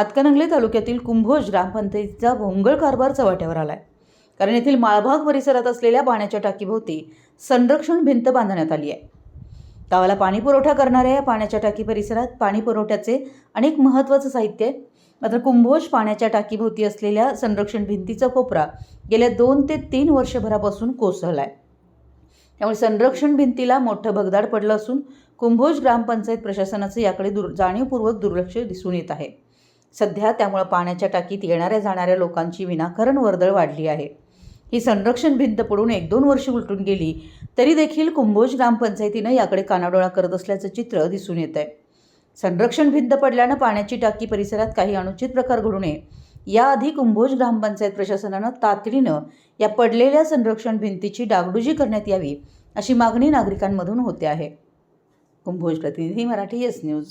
हातकणंगले तालुक्यातील कुंभोज ग्रामपंचायतीचा भोंगळ कारभार चव्हाट्यावर आहे कारण येथील माळभाग परिसरात असलेल्या पाण्याच्या टाकीभोवती संरक्षण भिंत बांधण्यात आली आहे. गावाला पाणी पुरवठा करणाऱ्या या पाण्याच्या टाकी परिसरात पाणी पुरवठ्याचे अनेक महत्त्वाचं साहित्य आहे मात्र कुंभोज पाण्याच्या टाकीभोवती असलेल्या संरक्षण भिंतीचा कोपरा गेल्या दोन ते तीन वर्षभरापासून कोसळला आहे त्यामुळे संरक्षण भिंतीला मोठं भगदाड पडलं असून कुंभोज ग्रामपंचायत प्रशासनाचं याकडे दुर जाणीवपूर्वक दुर्लक्ष दिसून येत आहे. सध्या त्यामुळं पाण्याच्या टाकीत येणाऱ्या जाणाऱ्या लोकांची विनाकारण वर्दळ वाढली आहे. ही संरक्षण भिंत पडून एक दोन वर्ष उलटून गेली तरी देखील कुंभोज ग्रामपंचायतीनं याकडे कानाडोळा करत असल्याचं चित्र दिसून येत आहे संरक्षण भिंत पडल्यानं पाण्याची टाकी परिसरात काही अनुचित प्रकार घडू नये. याआधी कुंभोज ग्रामपंचायत प्रशासनानं तातडीनं या पडलेल्या संरक्षण भिंतीची डागडुजी करण्यात यावी अशी मागणी नागरिकांमधून होते आहे. कुंभोज प्रतिनिधी मराठी येस न्यूज.